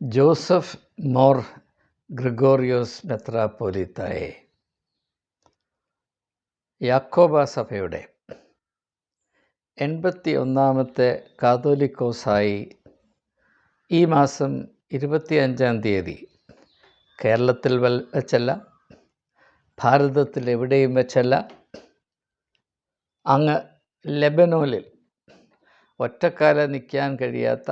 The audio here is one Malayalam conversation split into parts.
ജോസഫ് മോർ ഗ്രിഗോറിയോസ് മെത്രാപ്പോലിത്തായെ. യാക്കോബ സഭയുടെ എൺപത്തി ഒന്നാമത്തെ കാതോലിക്കോസായി ഈ മാസം ഇരുപത്തി അഞ്ചാം തീയതി കേരളത്തിൽ വെച്ചല്ല ഭാരതത്തിൽ എവിടെയും വെച്ചല്ല. അങ്ങ് ലെബനോനിൽ ഒറ്റക്കാല നിൽക്കാൻ കഴിയാത്ത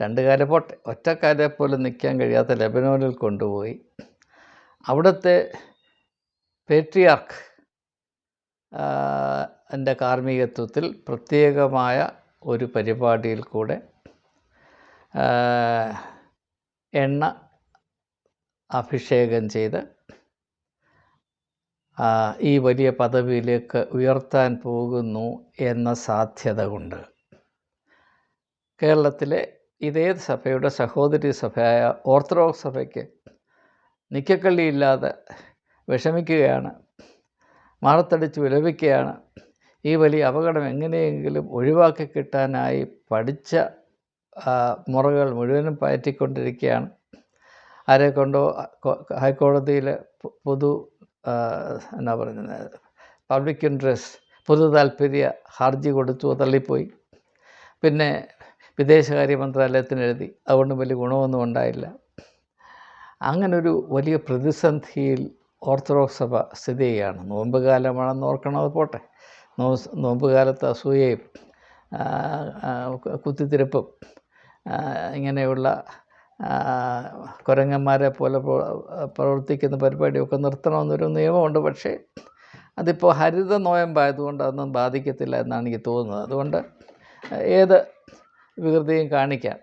രണ്ട് കാല പോട്ടെ. ഒറ്റക്കാലെ പോലും നിൽക്കാൻ കഴിയാത്ത ലെബനോനിൽ കൊണ്ടുപോയി. അവിടുത്തെ പേട്രിയാർക്ക് എന്റെ കാർമ്മികത്വത്തിൽ പ്രത്യേകമായ ഒരു പരിപാടിയിൽ കൂടെ എണ്ണ അഭിഷേകം ചെയ്ത് ഈ വലിയ പദവിയിലേക്ക് ഉയർത്താൻ പോകുന്നു എന്ന സാധ്യത കൊണ്ട് കേരളത്തിലെ ഇതേ സഭയുടെ സഹോദരി സഭയായ ഓർത്തഡോക്സ് സഭയ്ക്ക് നിക്കക്കള്ളിയില്ലാതെ വിഷമിക്കുകയാണ് മാറത്തടിച്ച് വിലപിക്കുകയാണ്. ഈ വലിയ അപകടം എങ്ങനെയെങ്കിലും ഒഴിവാക്കി കിട്ടാനായി പഠിച്ച മുറകൾ മുഴുവനും പയറ്റിക്കൊണ്ടിരിക്കുകയാണ്. ആരെ കൊണ്ടോ ഹൈക്കോടതിയിൽ പൊതു എന്നാ പറയുന്നത് പബ്ലിക് ഇൻട്രസ്റ്റ് പൊതു താല്പര്യ ഹർജി കൊടുത്തു തള്ളിപ്പോയി. പിന്നെ വിദേശകാര്യ മന്ത്രാലയത്തിന് എഴുതി അതുകൊണ്ട് വലിയ ഗുണമൊന്നും ഉണ്ടായില്ല. അങ്ങനൊരു വലിയ പ്രതിസന്ധിയിൽ ഓർത്തഡോക്സ് സഭ സ്ഥിതി ചെയ്യുകയാണ്. നോമ്പ് കാലമാണെന്ന് ഓർക്കണത് പോട്ടെ. നോ നോമ്പ് കാലത്ത് അസൂയയും കുത്തിത്തിരിപ്പും ഇങ്ങനെയുള്ള കുരങ്ങന്മാരെ പോലെ പ്രവർത്തിക്കുന്ന പരിപാടിയൊക്കെ നിർത്തണമെന്നൊരു നിയമമുണ്ട്. പക്ഷേ അതിപ്പോൾ ഹരിത നോയമ്പായതുകൊണ്ട് അതൊന്നും ബാധിക്കത്തില്ല എന്നാണ് എനിക്ക് തോന്നുന്നത്. അതുകൊണ്ട് ഏത് വികൃതിയും കാണിക്കാം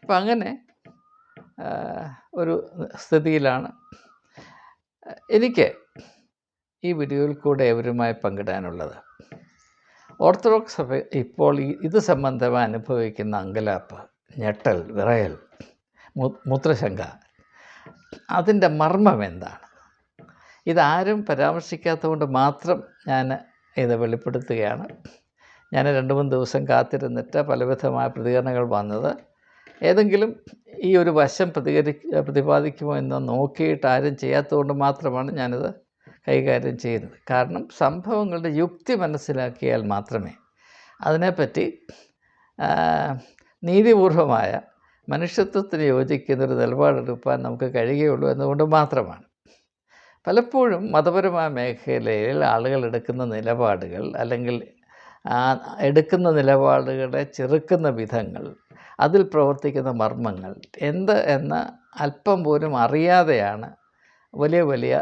അപ്പം അങ്ങനെ ഒരു സ്ഥിതിയിലാണ്. എനിക്ക് ഈ വീഡിയോയിൽ കൂടെ അവരുമായി പങ്കിടാനുള്ളത്. ഓർത്തഡോക്സ് സഭ ഇപ്പോൾ ഇത് സംബന്ധമായി അനുഭവിക്കുന്ന അങ്കലാപ്പ് ഞെട്ടൽ വിറയൽ മൂത്രശങ്ക അതിന്റെ മർമ്മം എന്താണ്? ഇതാരും പരാമർശിക്കാത്തതുകൊണ്ട് മാത്രം ഞാൻ ഇത് വെളിപ്പെടുത്തുകയാണ്. ഞാൻ രണ്ട് മൂന്ന് ദിവസം കാത്തിരുന്നിട്ട് പലവിധമായ പ്രതികരണങ്ങൾ വന്നത്. ഏതെങ്കിലും ഈ ഒരു വശം പ്രതികരി പ്രതിപാദിക്കുമോ എന്ന് നോക്കിയിട്ട് ആരും ചെയ്യാത്തതുകൊണ്ട് മാത്രമാണ് ഞാനിത് കൈകാര്യം ചെയ്യുന്നത് കാരണം സംഭവങ്ങളുടെ യുക്തി മനസ്സിലാക്കിയാൽ മാത്രമേ അതിനെപ്പറ്റി നീതിപൂർവമായ മനുഷ്യത്വത്തിന് യോജിക്കുന്നൊരു നിലപാടെടുപ്പാൻ നമുക്ക് കഴിയുകയുള്ളൂ എന്നുകൊണ്ട് മാത്രമാണ്. പലപ്പോഴും മതപരമായ മേഖലയിൽ ആളുകൾ എടുക്കുന്ന നിലപാടുകൾ അല്ലെങ്കിൽ എടുക്കുന്ന നിലപാടുകളെ ചെറുക്കുന്ന വിധങ്ങൾ അതിൽ പ്രവർത്തിക്കുന്ന മർമ്മങ്ങൾ എന്ത് എന്ന് അല്പം പോലും അറിയാതെയാണ് വലിയ വലിയ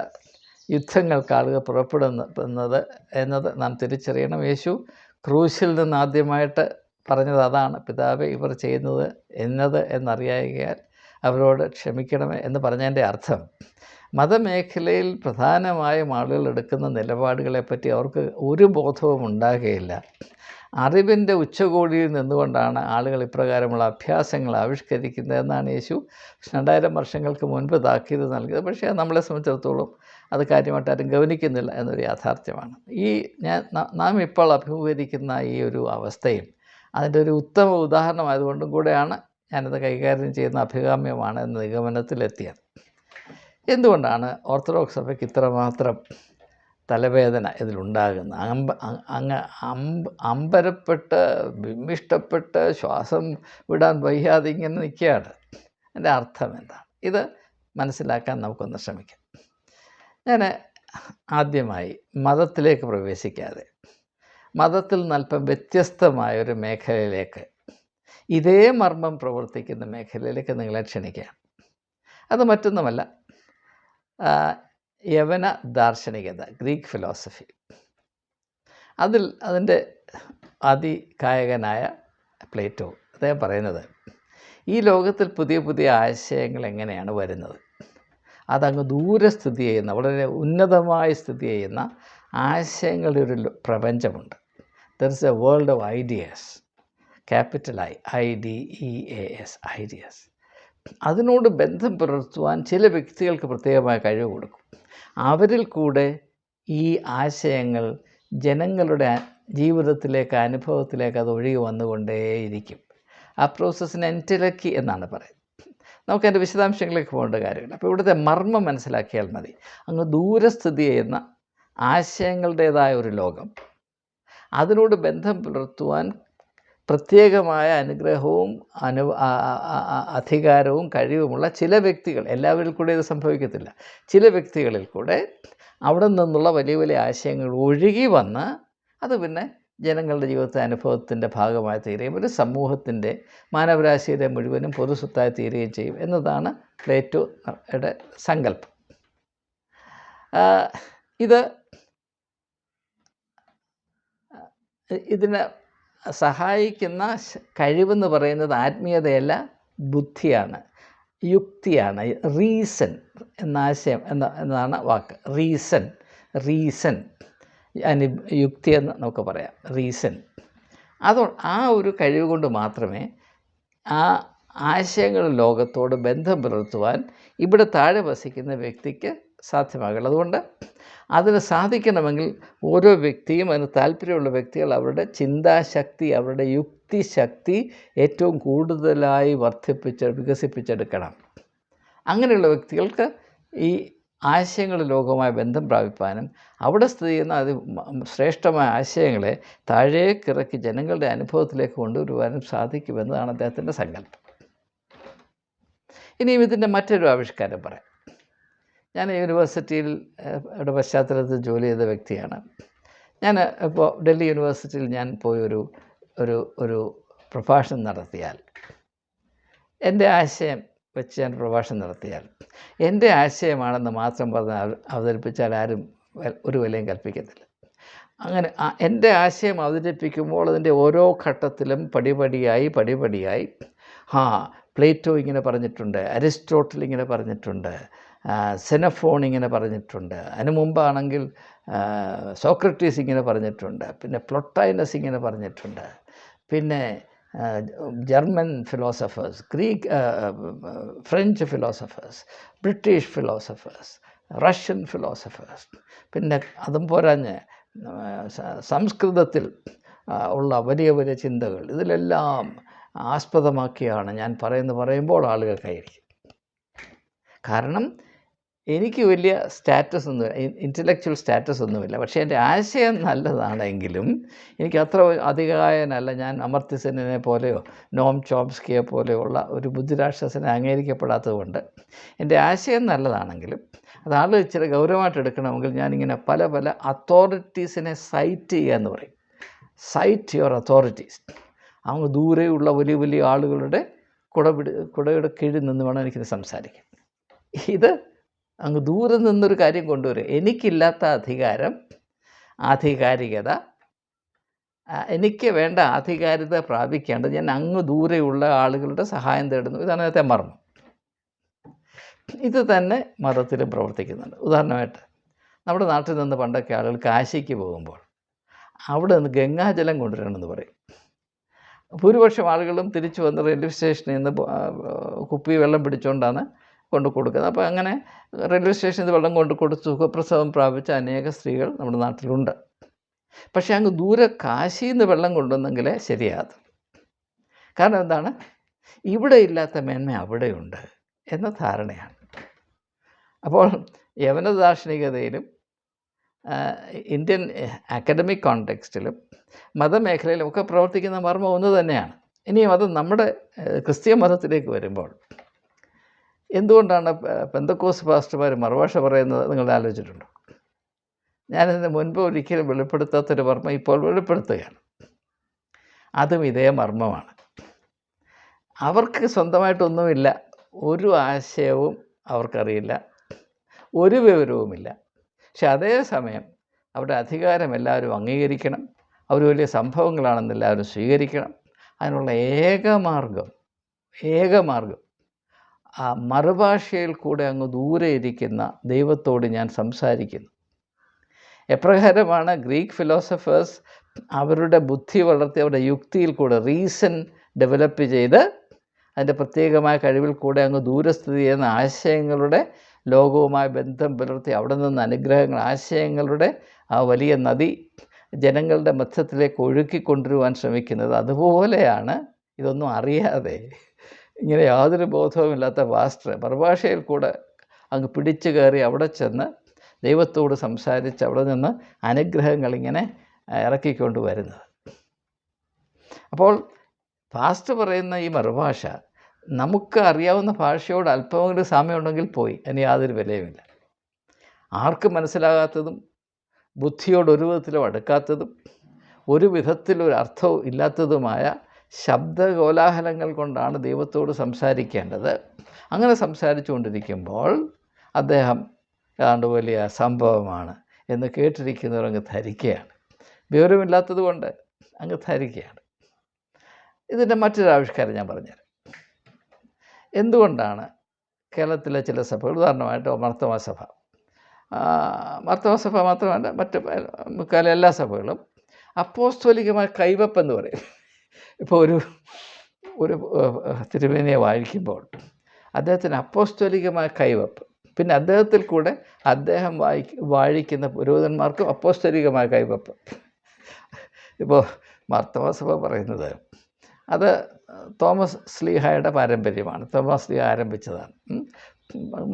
യുദ്ധങ്ങൾക്ക് ആളുകൾ പുറപ്പെടുന്നത് എന്നത് നാം തിരിച്ചറിയണം. യേശു ക്രൂശിൽ നിന്ന് ആദ്യമായിട്ട് പറഞ്ഞത് അതാണ്. പിതാവ് ഇവർ ചെയ്യുന്നത് എന്നത് എന്നറിയായാൽ അവരോട് ക്ഷമിക്കണമേ എന്ന് പറഞ്ഞതിന്റെ അർത്ഥം. മതമേഖലയിൽ പ്രധാനമായും ആളുകൾ എടുക്കുന്ന നിലപാടുകളെപ്പറ്റി അവർക്ക് ഒരു ബോധവും ഉണ്ടാകുകയില്ല. അറിവിന്റെ ഉച്ചകോടിയിൽ നിന്നുകൊണ്ടാണ് ആളുകൾ ഇപ്രകാരമുള്ള അഭ്യാസങ്ങൾ ആവിഷ്കരിക്കുന്നതെന്നാണ് യേശു രണ്ടായിരം വർഷങ്ങൾക്ക് മുൻപ് താക്കീത് നൽകിയത്. പക്ഷേ നമ്മളെ സംബന്ധിച്ചിടത്തോളം അത് കാര്യമായിട്ട് ആരും ഗവനിക്കുന്നില്ല എന്നൊരു യാഥാർത്ഥ്യമാണ്. ഈ ഞാൻ നാം ഇപ്പോൾ അഭിമുഖീകരിക്കുന്ന ഈ ഒരു അവസ്ഥയും അതിന്റെ ഒരു ഉത്തമ ഉദാഹരണമായതുകൊണ്ടും കൂടെയാണ് ഞാനത് കൈകാര്യം ചെയ്യുന്ന അഭികാമ്യമാണ് എന്ന നിഗമനത്തിലെത്തിയത്. എന്തുകൊണ്ടാണ് ഓർത്തഡോക്സ് സഭയ്ക്ക് ഇത്രമാത്രം തലവേദന ഇതിലുണ്ടാകുന്നത്? അമ്പ അങ്ങ് അമ്പ അമ്പരപ്പെട്ട് വിമ്മിഷ്ടപ്പെട്ട് ശ്വാസം വിടാൻ വയ്യാതെ ഇങ്ങനെ നിൽക്കുകയാണ്. എന്റെ അർത്ഥം എന്താണ്? ഇത് മനസ്സിലാക്കാൻ നമുക്കൊന്ന് ശ്രമിക്കാം. ഞാൻ ആദ്യമായി മതത്തിലേക്ക് പ്രവേശിക്കാതെ മതത്തിൽ നിന്നല്പം വ്യത്യസ്തമായ ഒരു മേഖലയിലേക്ക് ഇതേ മർമ്മം പ്രവർത്തിക്കുന്ന മേഖലയിലേക്ക് നിങ്ങളെ ക്ഷണിക്കുകയാണ്. അത് മറ്റൊന്നുമല്ല യവന ദാർശനികത ഗ്രീക്ക് ഫിലോസഫി. അതിൽ അതിന്റെ അതികായകനായ പ്ലേറ്റോ അദ്ദേഹം പറയുന്നത് ഈ ലോകത്തിൽ പുതിയ പുതിയ ആശയങ്ങൾ എങ്ങനെയാണ് വരുന്നത്? അതങ്ങ് ദൂരെ സ്ഥിതി ചെയ്യുന്ന വളരെ ഉന്നതമായി സ്ഥിതി ചെയ്യുന്ന ആശയങ്ങളുടെ ഒരു പ്രപഞ്ചമുണ്ട്. There is a world of ideas capital I I D E A S ideas അതിനോട് ബന്ധം പുലർത്തുവാൻ ചില വ്യക്തികൾക്ക് പ്രത്യേകമായ കഴിവ് കൊടുക്കും. അവരിൽ കൂടെ ഈ ആശയങ്ങൾ ജനങ്ങളുടെ ജീവിതത്തിലേക്ക് അനുഭവത്തിലേക്ക് അത് ഒഴുകി വന്നുകൊണ്ടേയിരിക്കും. ആ പ്രോസസ്സിനെ എന്റിലക്കി എന്നാണ് പറയുന്നത്. നമുക്ക് അതിന്റെ വിശദാംശങ്ങളിലേക്ക് പോകേണ്ട കാര്യമില്ല. അപ്പോൾ ഇവിടുത്തെ മർമ്മം മനസ്സിലാക്കിയാൽ മതി. അങ്ങ് ദൂരസ്ഥിതി ചെയ്യുന്ന ആശയങ്ങളുടേതായ ഒരു ലോകം. അതിനോട് ബന്ധം പുലർത്തുവാൻ പ്രത്യേകമായ അനുഗ്രഹവും അനു അധികാരവും കഴിവുമുള്ള ചില വ്യക്തികൾ എല്ലാവരിൽ കൂടെ ഇത് സംഭവിക്കത്തില്ല. ചില വ്യക്തികളിൽ കൂടെ അവിടെ നിന്നുള്ള വലിയ വലിയ ആശയങ്ങൾ ഒഴുകി വന്ന് അത് പിന്നെ ജനങ്ങളുടെ ജീവിതത്തെ അനുഭവത്തിന്റെ ഭാഗമായി തീരുകയും ഒരു സമൂഹത്തിന്റെ മാനവരാശിയുടെ മുഴുവനും പൊതുസ്വത്തായി തീരുകയും ചെയ്യും എന്നതാണ് പ്ലേറ്റോയുടെ സങ്കല്പം. ഇത് ഇതിന് സഹായിക്കുന്ന കഴിവെന്ന് പറയുന്നത് ആത്മീയതയല്ല ബുദ്ധിയാണ് യുക്തിയാണ്. റീസൺ എന്ന ആശയം എന്ന എന്നതാണ് വാക്ക്. Reason reason. അനു യുക്തി എന്ന് നമുക്ക് പറയാം. റീസൺ. അതോ ആ ഒരു കഴിവ് കൊണ്ട് മാത്രമേ ആ ആശയങ്ങൾ ലോകത്തോട് ബന്ധം പുലർത്തുവാൻ ഇവിടെ താഴെ വസിക്കുന്ന വ്യക്തിക്ക് സാധ്യമാകുള്ളൂ അതുകൊണ്ട് അതിന് സാധിക്കണമെങ്കിൽ ഓരോ വ്യക്തിയും അതിന് താല്പര്യമുള്ള വ്യക്തികൾ അവരുടെ ചിന്താശക്തി അവരുടെ യുക്തിശക്തി ഏറ്റവും കൂടുതലായി വർദ്ധിപ്പിച്ച് വികസിപ്പിച്ചെടുക്കണം. അങ്ങനെയുള്ള വ്യക്തികൾക്ക് ഈ ആശയങ്ങൾ ലോകവുമായി ബന്ധം പ്രാപിപ്പാനും അവിടെ സ്ഥിതി ചെയ്യുന്ന അത് ശ്രേഷ്ഠമായ ആശയങ്ങളെ താഴേക്കിറക്കി ജനങ്ങളുടെ അനുഭവത്തിലേക്ക് കൊണ്ടുവരുവാനും സാധിക്കുമെന്നതാണ് അദ്ദേഹത്തിന്റെ സങ്കല്പം. ഇനിയും ഇതിന്റെ മറ്റൊരു ആവിഷ്കാരം പറയാം. ഞാൻ യൂണിവേഴ്സിറ്റിയിൽ യുടെ പശ്ചാത്തലത്തിൽ ജോലി ചെയ്ത വ്യക്തിയാണ്. ഞാൻ ഇപ്പോൾ ഡൽഹി യൂണിവേഴ്സിറ്റിയിൽ ഞാൻ പോയി ഒരു ഒരു ഒരു പ്രഭാഷണം നടത്തിയാൽ എന്റെ ആശയം വെച്ച് ഞാൻ പ്രഭാഷണം നടത്തിയാൽ എന്റെ ആശയമാണെന്ന് മാത്രം പറഞ്ഞ് അവതരിപ്പിച്ചാൽ ആരും ഒരു വിലയും കൽപ്പിക്കത്തില്ല. അങ്ങനെ എന്റെ ആശയം അവതരിപ്പിക്കുമ്പോൾ അതിന്റെ ഓരോ ഘട്ടത്തിലും പടിപടിയായി പടിപടിയായി ഹാ പ്ലേറ്റോ ഇങ്ങനെ പറഞ്ഞിട്ടുണ്ട് അരിസ്റ്റോട്ടിൽ ഇങ്ങനെ പറഞ്ഞിട്ടുണ്ട് സെനഫോൺ ഇങ്ങനെ പറഞ്ഞിട്ടുണ്ട്. അതിന് മുമ്പാണെങ്കിൽ സോക്രട്ടീസ് ഇങ്ങനെ പറഞ്ഞിട്ടുണ്ട്. പിന്നെ പ്ലൊട്ടൈനസ് ഇങ്ങനെ പറഞ്ഞിട്ടുണ്ട്. പിന്നെ German philosophers Greek French philosophers British philosophers Russian philosophers. പിന്നെ അതും പോരാഞ്ഞ് സംസ്കൃതത്തിൽ ഉള്ള വലിയ വലിയ ചിന്തകൾ. ഇതിലെല്ലാം ആസ്പദമാക്കിയാണ് ഞാൻ പറയുന്നത്. പറയുമ്പോൾ ആളുകൾ കൈയടിക്കും കാരണം എനിക്ക് വലിയ സ്റ്റാറ്റസ് ഒന്നും ഇന്റലക്ച്വൽ സ്റ്റാറ്റസ് ഒന്നുമില്ല പക്ഷേ എന്റെ ആശയം നല്ലതാണെങ്കിലും എനിക്ക് അത്ര അധികായനല്ല. ഞാൻ അമർത്യസെനെ പോലെയോ നോം ചോംസ്കിയെ പോലെയുള്ള ഒരു ബുദ്ധിരാക്ഷസനെ അംഗീകരിക്കപ്പെടാത്തത് കൊണ്ട് എന്റെ ആശയം നല്ലതാണെങ്കിലും അത് ആൾ ഇച്ചിരി ഗൗരവമായിട്ട് എടുക്കണമെങ്കിൽ ഞാനിങ്ങനെ പല പല അതോറിറ്റീസിനെ സൈറ്റ് ചെയ്യുക എന്ന് പറയും. സൈറ്റ് യുവർ അതോറിറ്റീസ് അങ്ങ് ദൂരെയുള്ള വലിയ വലിയ ആളുകളുടെ കുടപിടി കുടയുടെ കീഴിൽ നിന്ന് വേണം എനിക്കിത് സംസാരിക്കാം ഇത് അങ്ങ് ദൂരെ നിന്നൊരു കാര്യം കൊണ്ടുവരും. എനിക്കില്ലാത്ത അധികാരം ആധികാരികത എനിക്ക് വേണ്ട ആധികാരികത പ്രാപിക്കേണ്ടത് ഞാൻ അങ്ങ് ദൂരെയുള്ള ആളുകളുടെ സഹായം തേടുന്നു. ഇതാണ് അതിനകത്തെ മർമ്മം. ഇത് തന്നെ മതത്തിലും പ്രവർത്തിക്കുന്നുണ്ട്. ഉദാഹരണമായിട്ട് നമ്മുടെ നാട്ടിൽ നിന്ന് പണ്ടൊക്കെ ആളുകൾ കാശിക്ക് പോകുമ്പോൾ അവിടെ നിന്ന് ഗംഗാജലം കൊണ്ടുവരണമെന്ന് പറയും. ഭൂരിപക്ഷം ആളുകളും തിരിച്ചു വന്ന് റെയിൽവേ സ്റ്റേഷനിൽ നിന്ന് കുപ്പി വെള്ളം പിടിച്ചുകൊണ്ടാണ് കൊണ്ട് കൊടുക്കുന്നത്. അപ്പോൾ അങ്ങനെ റെയിൽവേ സ്റ്റേഷനിൽ വെള്ളം കൊണ്ട് കൊടുത്ത് സുഖപ്രസവം പ്രാപിച്ച അനേക സ്ത്രീകൾ നമ്മുടെ നാട്ടിലുണ്ട്. പക്ഷേ അങ്ങ് ദൂരെ കാശിയിൽ നിന്ന് വെള്ളം കൊണ്ടുവന്നെങ്കിലേ ശരിയാകും കാരണം എന്താണ്? ഇവിടെ ഇല്ലാത്ത മേന്മ അവിടെയുണ്ട് എന്ന ധാരണയാണ്. അപ്പോൾ യവന ദാർശനികതയിലും ഇന്ത്യൻ അക്കാഡമിക് കോണ്ടെക്സ്റ്റിലും മതമേഖലയിലും ഒക്കെ പ്രവർത്തിക്കുന്ന മർമ്മം ഒന്ന് തന്നെയാണ്. ഇനിയും അത് നമ്മുടെ ക്രിസ്തീയ മതത്തിലേക്ക് വരുമ്പോൾ എന്തുകൊണ്ടാണ് പെന്തക്കോസ് പാസ്റ്റർമാർ മറുഭാഷ പറയുന്നത് നിങ്ങൾ ആലോചിച്ചിട്ടുണ്ടോ? ഞാനിതിന് മുൻപ് ഒരിക്കലും വെളിപ്പെടുത്താത്തൊരു മർമ്മം ഇപ്പോൾ വെളിപ്പെടുത്തുകയാണ്. അതും ഇതേ മർമ്മമാണ്. അവർക്ക് സ്വന്തമായിട്ടൊന്നുമില്ല. ഒരു ആശയവും അവർക്കറിയില്ല. ഒരു വിവരവുമില്ല. പക്ഷെ അതേസമയം അവരുടെ അധികാരം എല്ലാവരും അംഗീകരിക്കണം. അവർ വലിയ സംഭവങ്ങളാണെന്ന് എല്ലാവരും സ്വീകരിക്കണം. അതിനുള്ള ഏകമാർഗം ഏകമാർഗം ആ മറുഭാഷയിൽ കൂടെ അങ്ങ് ദൂരെ ഇരിക്കുന്ന ദൈവത്തോട് ഞാൻ സംസാരിക്കുന്നു. എപ്രകാരമാണ് ഗ്രീക്ക് ഫിലോസഫേഴ്സ് അവരുടെ ബുദ്ധി വളർത്തി അവരുടെ യുക്തിയിൽ കൂടെ റീസൺ ഡെവലപ്പ് ചെയ്ത് അതിന്റെ പ്രത്യേകമായ കഴിവിൽ കൂടെ അങ്ങ് ദൂരസ്ഥിതി ചെയ്യുന്ന ആശയങ്ങളുടെ ലോകവുമായി ബന്ധം പുലർത്തി അവിടെ നിന്ന് അനുഗ്രഹങ്ങൾ ആശയങ്ങളുടെ ആ വലിയ നദി ജനങ്ങളുടെ മധ്യത്തിലേക്ക് ഒഴുക്കിക്കൊണ്ടുവരുവാൻ ശ്രമിക്കുന്നത്. അതുപോലെയാണ് ഇതൊന്നും അറിയാതെ ഇങ്ങനെ യാതൊരു ബോധവുമില്ലാത്ത വാസ്റ്റർ പരഭാഷയിൽ കൂടെ അങ്ങ് പിടിച്ചു കയറി അവിടെ ചെന്ന് ദൈവത്തോട് സംസാരിച്ച് അവിടെ നിന്ന് അനുഗ്രഹങ്ങൾ ഇങ്ങനെ ഇറക്കിക്കൊണ്ട് വരുന്നത്. അപ്പോൾ പാസ്റ്റ് പറയുന്ന ഈ മറുഭാഷ നമുക്ക് അറിയാവുന്ന ഭാഷയോട് അല്പമെങ്കിലും സാമ്യമുണ്ടെങ്കിൽ പോയി അതിന് യാതൊരു വിലയുമില്ല. ആർക്കും മനസ്സിലാകാത്തതും ബുദ്ധിയോട് ഒരു വിധത്തിലും അടുക്കാത്തതും ഒരു വിധത്തിലൊരു അർത്ഥവും ഇല്ലാത്തതുമായ ശബ്ദകോലാഹലങ്ങൾ കൊണ്ടാണ് ദൈവത്തോട് സംസാരിക്കേണ്ടത്. അങ്ങനെ സംസാരിച്ചുകൊണ്ടിരിക്കുമ്പോൾ അദ്ദേഹം ഏതാണ്ട് വലിയ സംഭവമാണ് എന്ന് കേട്ടിരിക്കുന്നവർ അങ്ങ് ധരിക്കുകയാണ്. വിവരമില്ലാത്തത് കൊണ്ട് അങ്ങ് ധരിക്കുകയാണ്. ഇതിന്റെ മറ്റൊരു ആവിഷ്കാരം ഞാൻ പറഞ്ഞുതരാം. എന്തുകൊണ്ടാണ് കേരളത്തിലെ ചില സഭകൾ ഉദാഹരണമായിട്ട് മർത്തമ സഭ മർത്തമ സഭ മാത്രമല്ല മറ്റ് മുക്കാല എല്ലാ സഭകളും അപ്പോസ്തോലികമായ കൈവപ്പ് എന്ന് പറയും. ഇപ്പോൾ ഒരു ഒരു തിരുമേനിയെ വായിക്കുമ്പോൾ അദ്ദേഹത്തിന് അപ്പോസ്തോലികമായ കൈവപ്പ്. പിന്നെ അദ്ദേഹത്തിൽ കൂടെ അദ്ദേഹം വായി വാഴിക്കുന്ന പുരോഹിതന്മാർക്കും അപ്പോസ്തോലികമായ കൈവപ്പ്. ഇപ്പോൾ മർത്തമസഭ പറയുന്നത് അത് തോമസ് സ്ലീഹായുടെ പാരമ്പര്യമാണ്. തോമസ് ലീഹ ആരംഭിച്ചതാണ്.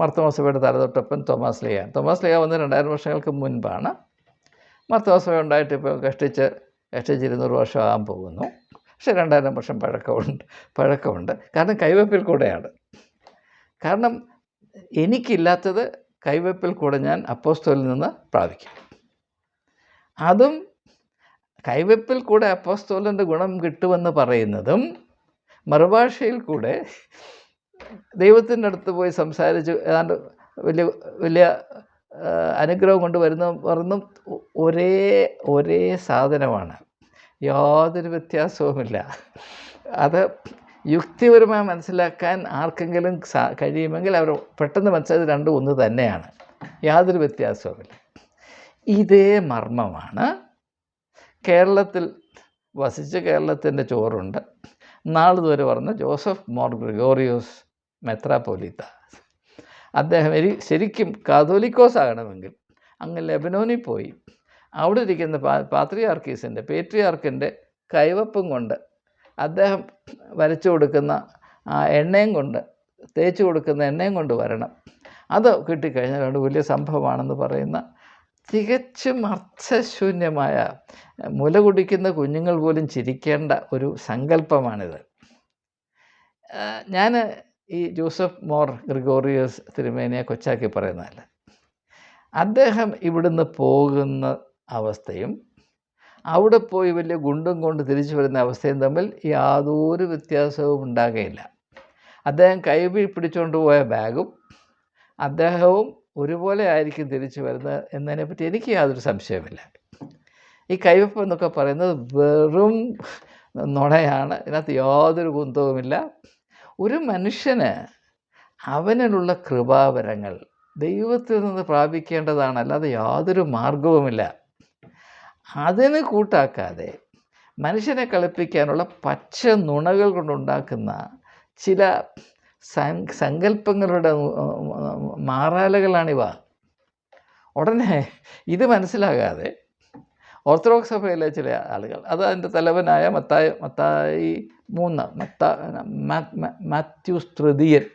മർത്തമസഭയുടെ തലതൊട്ടപ്പൻ തോമസ് ലീഹ തോമസ് ലീഹ വന്ന് രണ്ടായിരം വർഷങ്ങൾക്ക് മുൻപാണ് മർത്തമസഭ ഉണ്ടായിട്ട് ഇപ്പോൾ കഷ്ടിച്ച് കഷ്ടിച്ച് ഇരുന്നൂറ് വർഷം പോകുന്നു. പക്ഷേ രണ്ടായിരം വർഷം പഴക്കമുണ്ട് പഴക്കമുണ്ട്. കാരണം കൈവപ്പിൽ കൂടെയാണ്. കാരണം എനിക്കില്ലാത്തത് കൈവപ്പിൽ കൂടെ ഞാൻ അപ്പോസ്തോലിൽ നിന്ന് പ്രാപിക്കും. അതും കൈവപ്പിൽ കൂടെ അപ്പോസ്തോലിന്റെ ഗുണം കിട്ടുമെന്ന് പറയുന്നതും മറുഭാഷയിൽ കൂടെ ദൈവത്തിന്റെ അടുത്ത് പോയി സംസാരിച്ച് ഏതാണ്ട് വലിയ വലിയ അനുഗ്രഹം കൊണ്ട് വരുന്ന പറഞ്ഞും ഒരേ ഒരേ സാധനമാണ് യാതൊരു വ്യത്യാസവുമില്ല. അത് യുക്തിപരമായി മനസ്സിലാക്കാൻ ആർക്കെങ്കിലും കഴിയുമെങ്കിൽ അവർ പെട്ടെന്ന് മനസ്സിലായത് രണ്ടും ഒന്ന് തന്നെയാണ്. യാതൊരു വ്യത്യാസവുമില്ല. ഇതേ മർമ്മമാണ് കേരളത്തിൽ വസിച്ച കേരളത്തിന്റെ ചോറുണ്ട്. നാളിതുവരെ പറഞ്ഞ ജോസഫ് മോർ ഗ്രിഗോറിയോസ് മെത്രാപോലിത്ത അദ്ദേഹം ശരിക്കും കാതോലിക്കോസ് ആകണമെങ്കിൽ അങ്ങ് ലെബനോനിൽ പോയി. അവിടെ ഇരിക്കുന്ന പാ പാത്രിയാർക്കീസിന്റെ പേട്രിയാർക്കിന്റെ കൈവപ്പും കൊണ്ട് അദ്ദേഹം വരച്ചു കൊടുക്കുന്ന ആ എണ്ണയും കൊണ്ട് തേച്ച് കൊടുക്കുന്ന എണ്ണയും കൊണ്ട് വരണം. അത് കിട്ടിക്കഴിഞ്ഞാൽ അതുകൊണ്ട് വലിയ സംഭവമാണെന്ന് പറയുന്ന തികച്ചും അർത്ഥശൂന്യമായ മുല കുടിക്കുന്ന കുഞ്ഞുങ്ങൾ പോലും ചിരിക്കേണ്ട ഒരു സങ്കല്പമാണിത്. ഞാൻ ഈ ജോസഫ് മോർ ഗ്രിഗോറിയസ് തിരുമേനിയെ കൊച്ചാക്കി പറയുന്നതല്ല. അദ്ദേഹം ഇവിടുന്ന് പോകുന്ന അവസ്ഥയും അവിടെ പോയി വലിയ ഗുണ്ടും കൊണ്ട് തിരിച്ചു വരുന്ന അവസ്ഥയും തമ്മിൽ യാതൊരു വ്യത്യാസവും ഉണ്ടാകുകയില്ല അദ്ദേഹം കൈ പിടിച്ചുകൊണ്ട് പോയ ബാഗും അദ്ദേഹവും ഒരുപോലെ ആയിരിക്കും തിരിച്ചു വരുന്നത് എന്നതിനെപ്പറ്റി എനിക്ക് യാതൊരു സംശയമില്ല ഈ കൈവപ്പം എന്നൊക്കെ പറയുന്നത് വെറും നുണയാണ് ഇതിനകത്ത് യാതൊരു കുന്തവുമില്ല. ഒരു മനുഷ്യന് അവനിലുള്ള കൃപാവരങ്ങൾ ദൈവത്തിൽ നിന്ന് പ്രാപിക്കേണ്ടതാണ് അല്ലാതെ യാതൊരു മാർഗവുമില്ല അതിന് കൂട്ടാക്കാതെ മനുഷ്യനെ കളിപ്പിക്കാനുള്ള പച്ച നുണകൾ കൊണ്ടുണ്ടാക്കുന്ന ചില സങ്കല്പങ്ങളുടെ മാറാലകളാണിവ. ഉടനെ ഇത് മനസ്സിലാകാതെ ഓർത്തഡോക്സ് സഭയിലെ ചില ആളുകൾ അത് അതിന്റെ തലവനായ മത്തായി മത്തായി മൂന്ന് മത്ത മാത്യു തൃതീയൻ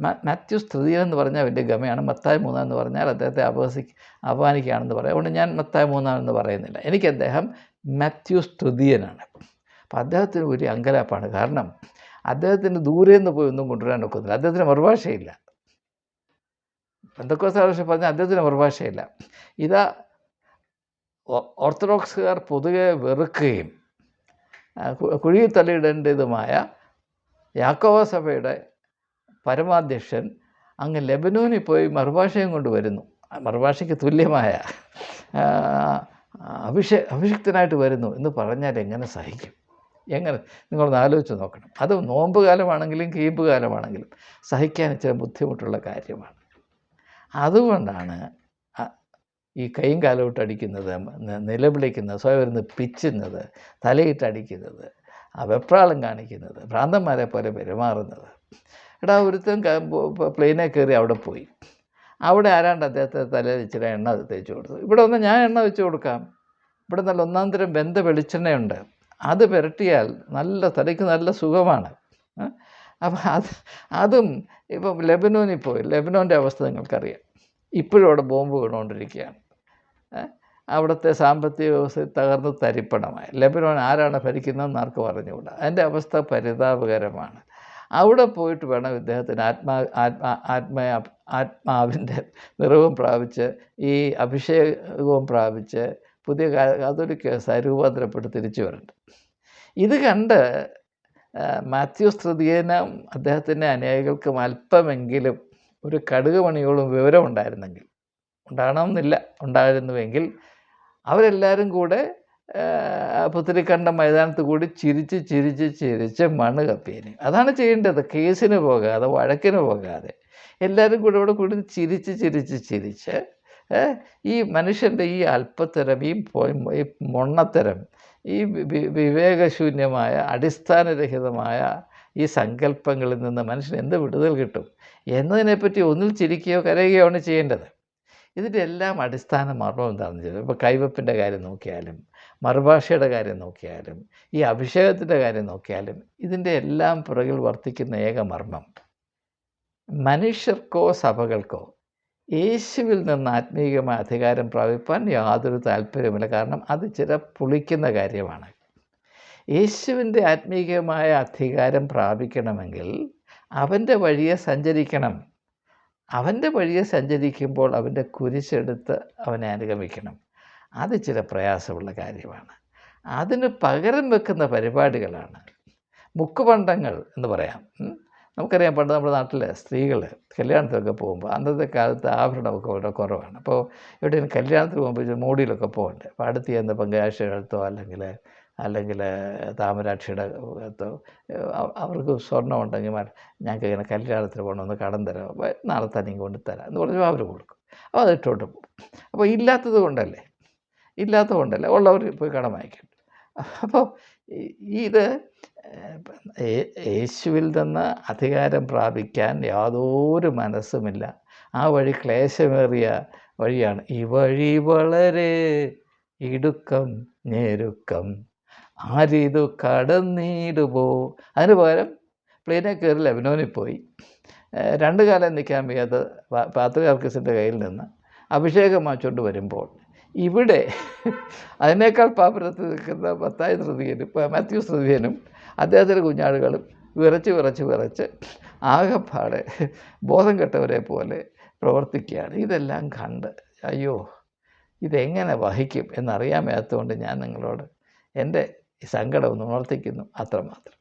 മാത്യൂസ് തൃതീയൻ എന്ന് പറഞ്ഞാൽ വലിയ ഗമയാണ്. മത്തായി മൂന്നാം എന്ന് പറഞ്ഞാൽ അദ്ദേഹത്തെ അപഹസി അപമാനിക്കുകയാണെന്ന് പറയാം. അതുകൊണ്ട് ഞാൻ മത്തായി മൂന്നാം എന്ന് പറയുന്നില്ല. എനിക്ക് അദ്ദേഹം മാത്യൂസ് തൃതീയനാണ് അപ്പോൾ അദ്ദേഹത്തിന് ഒരു അങ്കലാപ്പാണ്. കാരണം അദ്ദേഹത്തിന് ദൂരെ നിന്ന് പോയി ഒന്നും കൊണ്ടുവരാൻ ഒക്കുന്നില്ല അദ്ദേഹത്തിന് മറുഭാഷയില്ല. ഭാഷ പറഞ്ഞാൽ അദ്ദേഹത്തിന് മറുഭാഷയില്ല. ഇതാ ഓർത്തഡോക്സുകാർ പൊതുവെ വെറുക്കുകയും കുഴിയിൽ തള്ളിയിടേണ്ടതുമായ യാക്കോവ സഭയുടെ പരമാധ്യക്ഷൻ അങ്ങ് ലബനോനിൽ പോയി മറുഭാഷയും കൊണ്ട് വരുന്നു. മറുഭാഷയ്ക്ക് തുല്യമായ അഭിഷ അഭിഷിക്തനായിട്ട് വരുന്നു എന്ന് പറഞ്ഞാൽ എങ്ങനെ സഹിക്കും? എങ്ങനെ? നിങ്ങളൊന്ന് ആലോചിച്ച് നോക്കണം. അത് നോമ്പ് കാലമാണെങ്കിലും കീമ്പ് കാലമാണെങ്കിലും സഹിക്കാൻ ഇച്ചിരി ബുദ്ധിമുട്ടുള്ള കാര്യമാണ്. അതുകൊണ്ടാണ് ഈ കൈയും കാലോട്ട് അടിക്കുന്നത് നിലവിളിക്കുന്നത് സ്വയം ഇരുന്ന് പിച്ചുന്നത് തലയിട്ടടിക്കുന്നത് വെപ്രാളം കാണിക്കുന്നത് ഭ്രാന്തന്മാരെ പോലെ പെരുമാറുന്നത്. എടാ ഒരുത്തൻ പ്ലെയിനെ കയറി അവിടെ പോയി. അവിടെ ആരാണ്ട് അദ്ദേഹത്തെ തലയിൽ ഇച്ചിരി എണ്ണ തേച്ച് കൊടുത്തു. ഇവിടെ ഒന്ന് ഞാൻ എണ്ണ വെച്ച് കൊടുക്കാം. ഇവിടെ നല്ല ഒന്നാം തരം ബന്ധ വെളിച്ചെണ്ണയുണ്ട്. അത് പുരട്ടിയാൽ നല്ല തലയ്ക്ക് നല്ല സുഖമാണ്. അപ്പം അത് അതും ഇപ്പം ലെബനോനിൽ പോയി. ലെബനോന്റെ അവസ്ഥ നിങ്ങൾക്കറിയാം. ഇപ്പോഴും അവിടെ ബോംബ് വീണുകൊണ്ടിരിക്കുകയാണ്? അവിടുത്തെ സാമ്പത്തിക വ്യവസ്ഥ തകർന്ന് തരിപ്പണമായി. ലെബനോൻ ആരാണ് ഭരിക്കുന്നതെന്ന് ആർക്കും അറിഞ്ഞുകൂടാ. അതിന്റെ അവസ്ഥ പരിതാപകരമാണ്. അവിടെ പോയിട്ട് വേണം ഇദ്ദേഹത്തിന് ആത്മാ ആത്മാ ആത്മ ആത്മാവിന്റെ നിറവും പ്രാപിച്ച് ഈ അഭിഷേകവും പ്രാപിച്ച് പുതിയ കാ- അതൊരു കേസായി രൂപാന്തരപ്പെട്ട് തിരിച്ചു വരേണ്ടത് ഇത് കണ്ട് മാത്യു മാത്യൂസ് തൃതീയനും അദ്ദേഹത്തിന്റെ അനുയായികൾക്കും അല്പമെങ്കിലും ഒരു കടുക് മണിയോളം വിവരമുണ്ടായിരുന്നെങ്കിൽ ഉണ്ടാകണമെന്നില്ല ഉണ്ടായിരുന്നുവെങ്കിൽ അവരെല്ലാവരും കൂടെ പുത്തരിക്കണ്ട മൈതാനത്ത് കൂടി ചിരിച്ച് ചിരിച്ച് ചിരിച്ച് മണ്ണ് കപ്പിയേനെ അതാണ് ചെയ്യേണ്ടത്. കേസിന് പോകാതെ വഴക്കിന് പോകാതെ. എല്ലാവരും കൂടെ ഇവിടെ കൂടി ചിരിച്ച് ചിരിച്ച് ചിരിച്ച് ഈ മനുഷ്യന്റെ ഈ അല്പത്തരം ഈ ഈ മൊണ്ണത്തരം ഈ വിവേകശൂന്യമായ അടിസ്ഥാനരഹിതമായ ഈ സങ്കല്പങ്ങളിൽ നിന്ന് മനുഷ്യന് എന്ത് വിടുതൽ കിട്ടും? എന്നതിനെപ്പറ്റി ഒന്നിൽ ചിരിക്കുകയോ കരയുകയോ ആണ് ചെയ്യേണ്ടത്. ഇതിന്റെ എല്ലാം അടിസ്ഥാന മർമ്മം എന്താണെന്ന് വെച്ചാൽ ഇപ്പോൾ കൈവപ്പിന്റെ കാര്യം നോക്കിയാലും മറുഭാഷയുടെ കാര്യം നോക്കിയാലും ഈ അഭിഷേകത്തിന്റെ കാര്യം നോക്കിയാലും ഇതിന്റെ എല്ലാം പുറകിൽ വർത്തിക്കുന്ന ഏക മർമ്മം. മനുഷ്യർക്കോ സഭകൾക്കോ യേശുവിൽ നിന്ന് ആത്മീയമായ അധികാരം പ്രാപിപ്പാൻ യാതൊരു താല്പര്യമില്ല കാരണം അത് ചില പുളിക്കുന്ന കാര്യമാണ്. യേശുവിന്റെ ആത്മീയമായ അധികാരം പ്രാപിക്കണമെങ്കിൽ അവന്റെ വഴിയെ സഞ്ചരിക്കണം. അവന്റെ വഴിയെ സഞ്ചരിക്കുമ്പോൾ അവന്റെ കുരിശെടുത്ത് അവനെ അനുഗമിക്കണം. അത് ചില പ്രയാസമുള്ള കാര്യമാണ്. അതിന് പകരം വെക്കുന്ന പരിപാടികളാണ്. മുക്കുപണ്ടങ്ങൾ എന്ന് പറയാം. നമുക്കറിയാം പണ്ട് നമ്മുടെ നാട്ടിൽ സ്ത്രീകൾ കല്യാണത്തിലൊക്കെ പോകുമ്പോൾ അന്നത്തെ കാലത്ത് ആഭരണമൊക്കെ വളരെ കുറവാണ്. അപ്പോൾ ഇവിടെ കല്യാണത്തിന് പോകുമ്പോൾ മോടിയിലൊക്കെ പോകണ്ട? അപ്പോൾ അടുത്ത് ചെയ്യുന്ന പങ്കാശയുടെ അടുത്തോ അല്ലെങ്കിൽ അല്ലെങ്കിൽ താമരാക്ഷിയുടെ അവർക്ക് സ്വർണം ഉണ്ടെങ്കിൽ ഞങ്ങൾക്ക് ഇങ്ങനെ കല്യാണത്തിന് പോകണമെന്ന് കടം തരാം. നാളെ തന്നെ കൊണ്ട് തരാം എന്ന് പറഞ്ഞാൽ അവർ കൊടുക്കും. അപ്പോൾ അത് ഇട്ടോട്ട് പോകും. അപ്പോൾ ഇല്ലാത്തത് കൊണ്ടല്ലേ? ഇല്ലാത്തത് കൊണ്ടല്ലേ ഉള്ളവർ പോയി കടം വാങ്ങിക്കും അപ്പോൾ ഇത് യേശുവിൽ നിന്ന് അധികാരം പ്രാപിക്കാൻ യാതൊരു മനസ്സുമില്ല. ആ വഴി ക്ലേശമേറിയ വഴിയാണ്. ഈ വഴി വളരെ ഇടുക്കം ഞെരുക്കം. ആരിതു കടന്നിടുപോ അതിന് പകരം പ്ലെയിനെ കയറി ലബനോനിൽ പോയി. രണ്ടു രണ്ട് കാലം നിൽക്കാൻ വയ്യാത്ത പാത്രകാർക്കിസിന്റെ കയ്യിൽ നിന്ന് അഭിഷേകം വാങ്ങിച്ചുകൊണ്ട് വരുമ്പോൾ ഇവിടെ അതിനേക്കാൾ പാപ്പരത്ത് നിൽക്കുന്ന മത്തായ ശ്രുതിയനും മാത്യു ശ്രുതിയനും അദ്ദേഹത്തിന്റെ കുഞ്ഞാടുകളും വിറച്ച് വിറച്ച് വിറച്ച് ആകെപ്പാടെ ബോധം കെട്ടവരെ പോലെ പ്രവർത്തിക്കുകയാണ്. ഇതെല്ലാം കണ്ട് അയ്യോ ഇതെങ്ങനെ വഹിക്കും എന്നറിയാൻ മേത്തുകൊണ്ട് ഞാൻ നിങ്ങളോട് എന്റെ സങ്കടം ഒന്ന് ഉണർത്തിക്കുന്നു. അത്രമാത്രം.